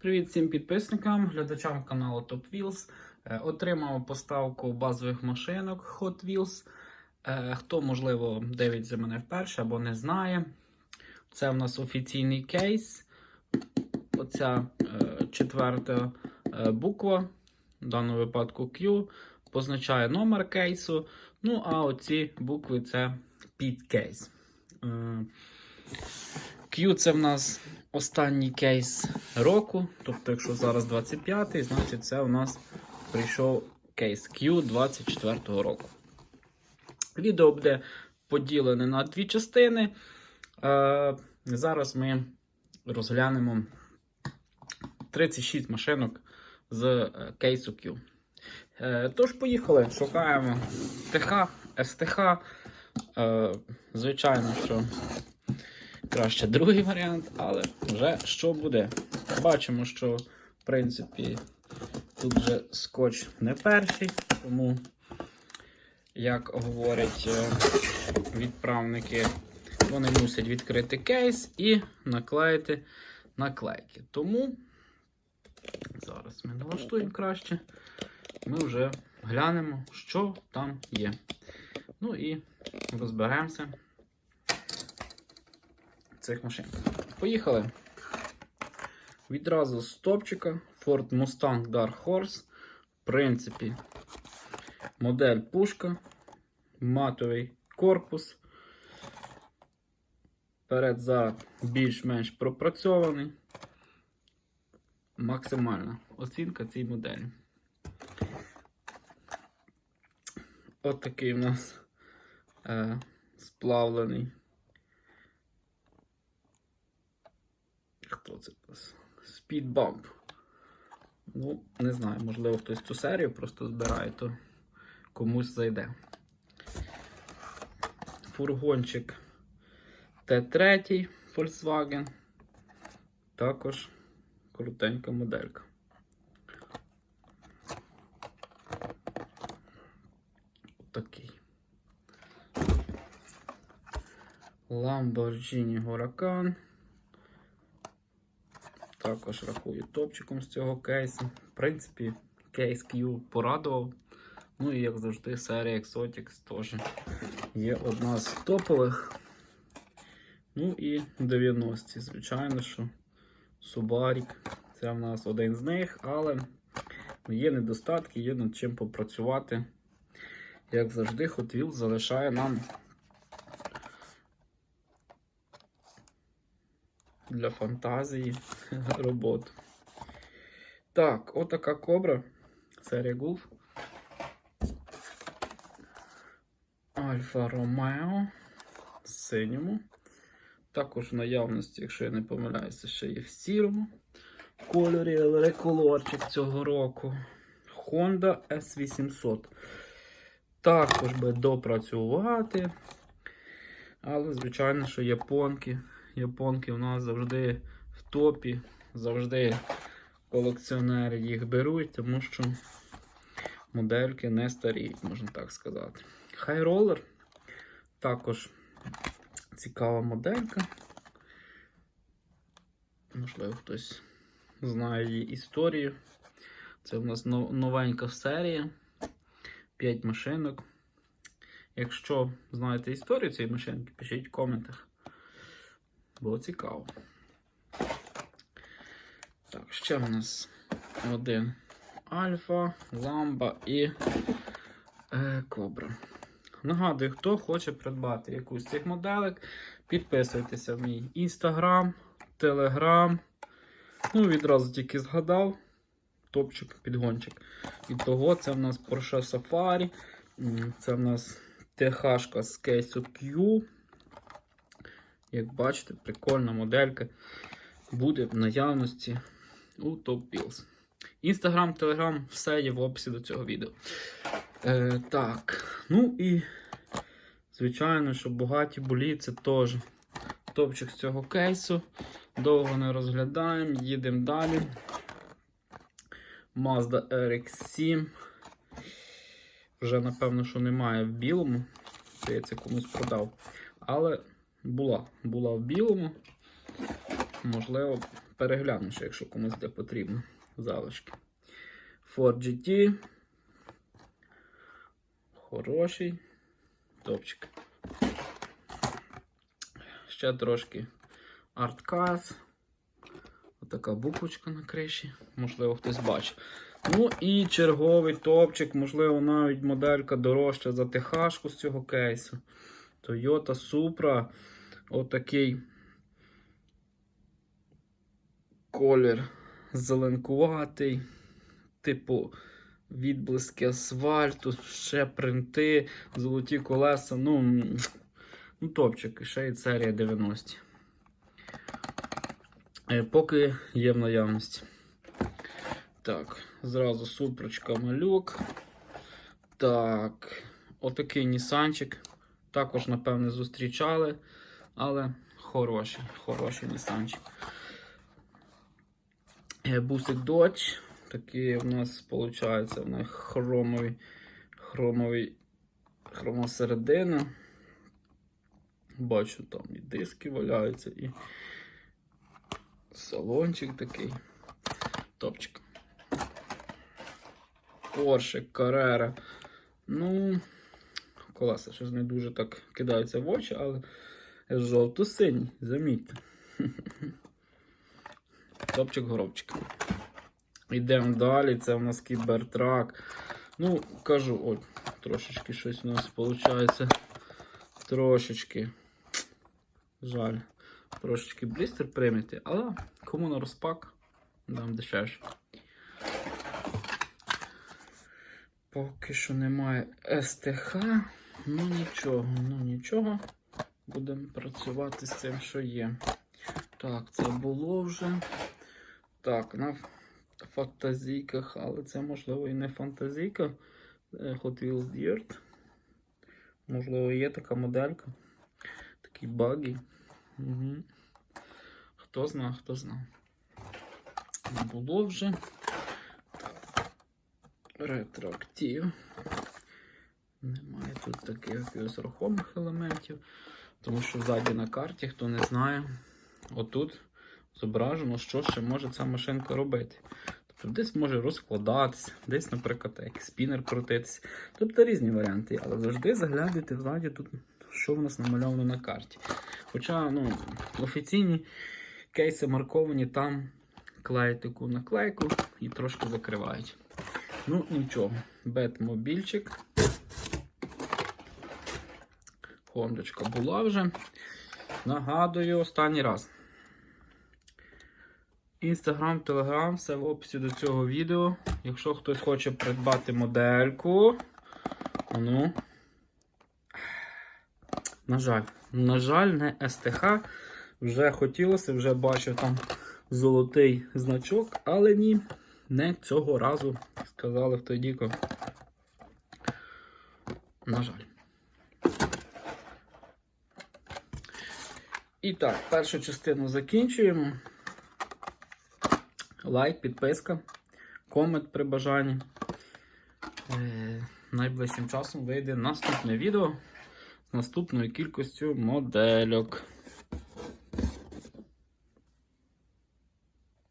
Привіт всім підписникам, глядачам каналу Top Wheels. Е, Отримав поставку базових машинок Hot Wheels. Е, Хто, можливо, дивиться мене вперше або не знає. Це в нас офіційний кейс. Оця е, четверта буква, в даному випадку Q, позначає номер кейсу. Ну, а оці букви це підкейс. Q це в нас останній кейс року. Тобто, якщо зараз 25-й, значить це у нас прийшов кейс Q 24-го року. Відео буде поділене на дві частини. Е, зараз ми розглянемо 36 машинок з е, кейсу Q. Е, тож, поїхали, шукаємо ТХ, СТХ. Е, звичайно, що краще другий варіант, але вже що буде. Бачимо, що в принципі тут вже скотч не перший, тому, як говорять е, відправники, вони мусять відкрити кейс і наклеїти наклейки. Тому зараз ми налаштуємо краще. Ми вже глянемо, що там є. Ну і розберемося цих машин. Поїхали. Відразу з топчика Ford Mustang Dark Horse. В принципі, модель пушка, матовий корпус. Перед зад більш-менш пропрацьований. Максимальна оцінка цій моделі. От такий у нас е, сплавлений. Хто це? у? Speed Bump. Ну, не знаю, можливо, хтось цю серію просто збирає, то комусь зайде. Фургончик Т3 Volkswagen. Також крутенька моделька. Такий. Lamborghini Huracan. Також рахую топчиком з цього кейсу. В принципі, кейс Q порадував. Ну і як завжди, серія Exotics теж є одна з топових. Ну і 90-ті, звичайно, що Subaru це в нас один з них, але є недостатки, є над чим попрацювати. Як завжди, Hot Wheels залишає нам для фантазії роботу. Так, отака кобра. Серія Гулф. Альфа Ромео синьому. Також в наявності, якщо я не помиляюся, ще є в сірому кольорі, реколорчик цього року. Honda S800. Також би допрацювати. Але, звичайно, що японки. Японки у нас завжди в топі, завжди колекціонери їх беруть, тому що модельки не старіють, можна так сказати. Roller також цікава моделька. Можливо, хтось знає її історію. Це у нас новенька серія. 5 машинок. Якщо знаєте історію цієї машинки, пишіть в коментах. Було цікаво. Так, ще в нас один Альфа, Ламба і е, Кобра. Нагадую, хто хоче придбати якусь з цих моделек, підписуйтеся в мій інстаграм, телеграм. Ну, відразу тільки згадав. Топчик, підгончик. І того це в нас Porsche Safari. Це в нас ТХ з кейсу Q. Як бачите, прикольна моделька буде в наявності у Top Wheels. Інстаграм, телеграм, все є в описі до цього відео. Е, Так, ну і, звичайно, що багаті болі це теж топчик з цього кейсу. Довго не розглядаємо, їдемо далі. Mazda RX7. Вже, напевно, що немає в білому. Здається, комусь продав. Але була. Була в білому. Можливо, перегляну, ще, якщо комусь де потрібно. Залишки. Ford GT. Хороший. Топчик. Ще трошки артказ. Отака буквочка на криші. Можливо, хтось бачив. Ну і черговий топчик, можливо, навіть моделька дорожча за ТХ з цього кейсу. Toyota Supra. Отакий колір зеленкуватий. Типу відблиски асфальту, ще принти, золоті колеса. Ну, ну топчик, ще й серія 90. Е, Поки є в наявності. Так, зразу супрочка малюк. Так, отакий Нісанчик. Також, напевне, зустрічали, але хороший, хороший Нісанчик. Е, Бусик Dodge. Такий у нас виходить в них хромовий, хромовий, хрома середина. Бачу, там і диски валяються, і салончик такий. Топчик. Porsche Carrera. Ну, колеса щось не дуже так кидаються в очі, але жовто-синій, замітьте. Топчик горобчик. Йдемо далі. Це у нас кібертрак. Ну, кажу, ой, трошечки щось у нас виходить. Трошечки. Жаль. Трошечки блістер прийняти, але кому на розпак дам дешевше. Поки що немає СТХ. Ну нічого, ну нічого. Будемо працювати з цим, що є. Так, це було вже. Так, на фантазійках, але це можливо і не фантазійка. Е, Hot Wheels Dirt. Можливо, є така моделька. Такий багі. Угу. Хто знає, хто знає. Було вже. Ретроактив. Немає тут таких рухомих елементів. Тому що ззаді на карті, хто не знає, отут зображено, що ще може ця машинка робити. Тобто десь може розкладатися, десь, наприклад, як спінер крутитися. Тобто різні варіанти, але завжди заглядайте ззаді тут, що в нас намальовано на карті. Хоча ну, офіційні кейси марковані там клеять таку наклейку і трошки закривають. Ну, нічого, бетмобільчик. Хондочка була вже. Нагадую останній раз. Інстаграм, телеграм, все в описі до цього відео. Якщо хтось хоче придбати модельку. Ну. На жаль, на жаль, не СТХ. Вже хотілося, вже бачив там золотий значок, але ні, не цього разу сказали в той діко. На жаль. І так, першу частину закінчуємо. Лайк, підписка, комент при бажанні. Е, найближчим часом вийде наступне відео з наступною кількістю модельок.